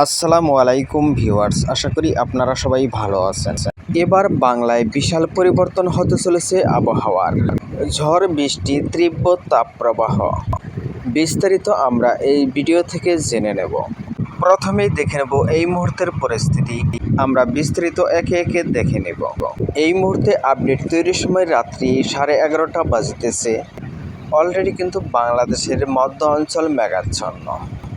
আসসালামু আলাইকুম ভিউয়ার্স, আশা করি আপনারা সবাই ভালো আছেন। এবার বাংলায় বিশাল পরিবর্তন হতে চলেছে আবহাওয়ার। ঝড়, বৃষ্টি, তীব্র তাপপ্রবাহ। বিস্তারিত আমরা এই ভিডিও থেকে জেনে নেব। প্রথমেই দেখে নেব এই মুহূর্তের পরিস্থিতি। আমরা বিস্তারিত একে একে দেখে নেব। এই মুহূর্তে আপডেট তৈরির সময় রাত্রি সাড়ে এগারোটা বাজতেছে। অলরেডি কিন্তু বাংলাদেশের মধ্য অঞ্চল মেঘাচ্ছন্ন।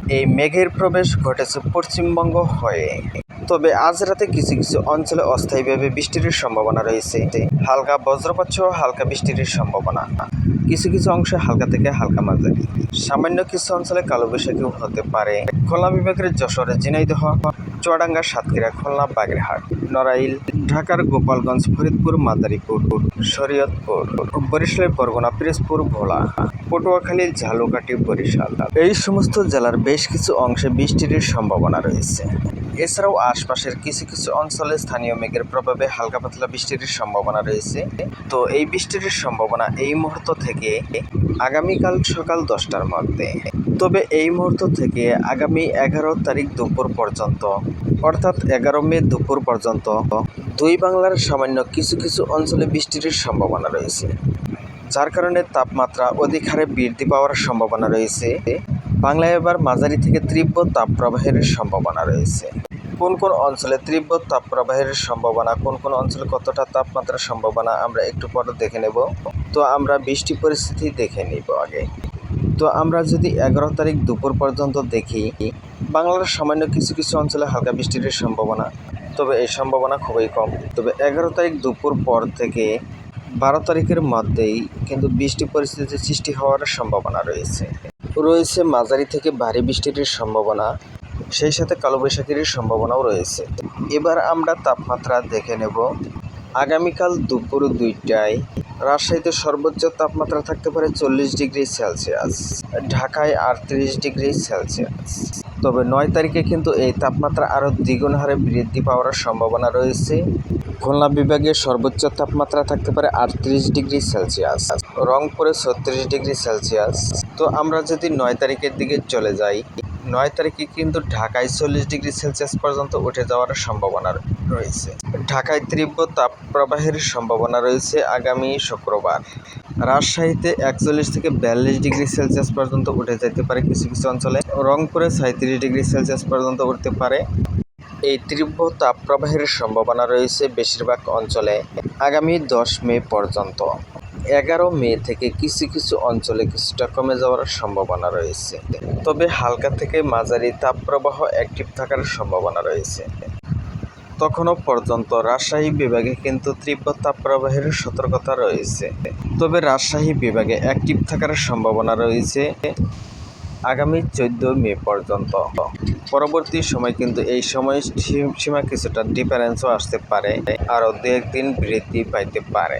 এই মেঘের প্রবেশ ঘটেছে পশ্চিমবঙ্গ হয়ে। তবে আজ রাতে কিছু কিছু অঞ্চলে অস্থায়ীভাবে বৃষ্টির সম্ভাবনা রয়েছে। হালকা বজ্রপাত সহ হালকা বৃষ্টির সম্ভাবনা। কিছু কিছু অংশে হালকা থেকে হালকা মাঝারি। সামান্য কিছু অঞ্চলে কালো বৈশাখীও হতে পারে। খুলনা বিভাগের যশোরে ঝিনাইদহ চুয়াডাঙ্গা সাতক্ষীরা, খুলনা, বাগেরহাট, নড়াইল, ঢাকার গোপালগঞ্জ, ফরিদপুর, মাদারীপুর, শরীয়তপুর বরিশালের বরগুনা, পিরোজপুর, ভোলা, পটুয়াখালী ঝালুকাঠি বরিশাল। এই সমস্ত জেলার বেশ কিছু অংশে বৃষ্টির সম্ভাবনা রয়েছে। এছাড়াও আশপাশের কিছু কিছু অঞ্চলে স্থানীয় মেঘের প্রভাবে হালকা পাতলা বৃষ্টির সম্ভাবনা রয়েছে। তো এই বৃষ্টির সম্ভাবনা এই মুহূর্ত থেকে আগামীকাল সকাল দশটার মধ্যে। তবে এই মুহূর্ত থেকে আগামী এগারো তারিখ দুপুর পর্যন্ত অর্থাৎ এগারো মে দুপুর পর্যন্ত দুই বাংলার সামান্য কিছু কিছু অঞ্চলে বৃষ্টির সম্ভাবনা রয়েছে। যার কারণে তাপমাত্রা অধিক হারে বৃদ্ধি পাওয়ার সম্ভাবনা রয়েছে। বাংলায় এবার মাঝারি থেকে তীব্র তাপপ্রবাহের সম্ভাবনা রয়েছে। কোন কোন অঞ্চলে তীব্র তাপপ্রবাহের সম্ভাবনা, কোন কোন অঞ্চলে কতটা তাপমাত্রার সম্ভাবনা আমরা একটু পরে দেখে নেব। তো আমরা বৃষ্টি পরিস্থিতি দেখে নিব আগে। তো আমরা যদি এগারো তারিখ দুপুর পর্যন্ত দেখি বাংলার সামান্য কিছু কিছু অঞ্চলে হালকা বৃষ্টির সম্ভাবনা, তবে এই সম্ভাবনা খুবই কম। তবে এগারো তারিখ দুপুর পর থেকে বারো তারিখের মধ্যেই কিন্তু বৃষ্টি পরিস্থিতির সৃষ্টি হওয়ার সম্ভাবনা রয়েছে। রয়েছে মাঝারি থেকে ভারী বৃষ্টির সম্ভাবনা, সেই সাথে কালোবৈশাখীর সম্ভাবনাও রয়েছে। এবার আমরা তাপমাত্রা দেখে নেব। আগামীকাল দুপুর দুইটায় রাজশাহীতে সর্বোচ্চ তাপমাত্রা থাকতে পারে চল্লিশ ডিগ্রি সেলসিয়াস, ঢাকায় আটত্রিশ ডিগ্রি সেলসিয়াস। তবে নয় তারিখে কিন্তু এই তাপমাত্রা আরও দ্বিগুণ হারে বৃদ্ধি পাওয়ার সম্ভাবনা রয়েছে। খুলনা বিভাগে সর্বোচ্চ তাপমাত্রা থাকতে পারে আটত্রিশ ডিগ্রি সেলসিয়াস, রংপুরে ছত্রিশ ডিগ্রি সেলসিয়াস। তো আমরা যদি নয় তারিখের দিকে চলে যাই নয় তারিখে কিন্তু ঢাকায় চল্লিশ ডিগ্রি সেলসিয়াস পর্যন্ত উঠে যাওয়ার সম্ভাবনা রয়েছে। ঢাকায় তীব্র তাপপ্রবাহের সম্ভাবনা রয়েছে আগামী শুক্রবার। রাজশাহীতে একচল্লিশ থেকে বিয়াল্লিশ ডিগ্রি সেলসিয়াস পর্যন্ত উঠে যেতে পারে কিছু কিছু অঞ্চলে। রংপুরে সাঁত্রিশ ডিগ্রি সেলসিয়াস পর্যন্ত উঠতে পারে। এই তীব্র তাপপ্রবাহের সম্ভাবনা রয়েছে বেশিরভাগ অঞ্চলে আগামী দশ মে পর্যন্ত। এগারো মে থেকে কিছু কিছু অঞ্চলে কিছুটা কমে যাওয়ার সম্ভাবনা রয়েছে। তবে হালকা থেকে মাঝারি তাপপ্রবাহ অ্যাক্টিভ থাকার সম্ভাবনা রয়েছে। তখনও পর্যন্ত রাজশাহী বিভাগে কিন্তু তীব্র তাপপ্রবাহের সতর্কতা রয়েছে। তবে রাজশাহী বিভাগে অ্যাক্টিভ থাকার সম্ভাবনা রয়েছে আগামী চোদ্দ মে পর্যন্ত। পরবর্তী সময় কিন্তু এই সময় সীমা কিছুটা ডিফারেন্সও আসতে পারে। আরও দু একদিন বৃদ্ধি পাইতে পারে।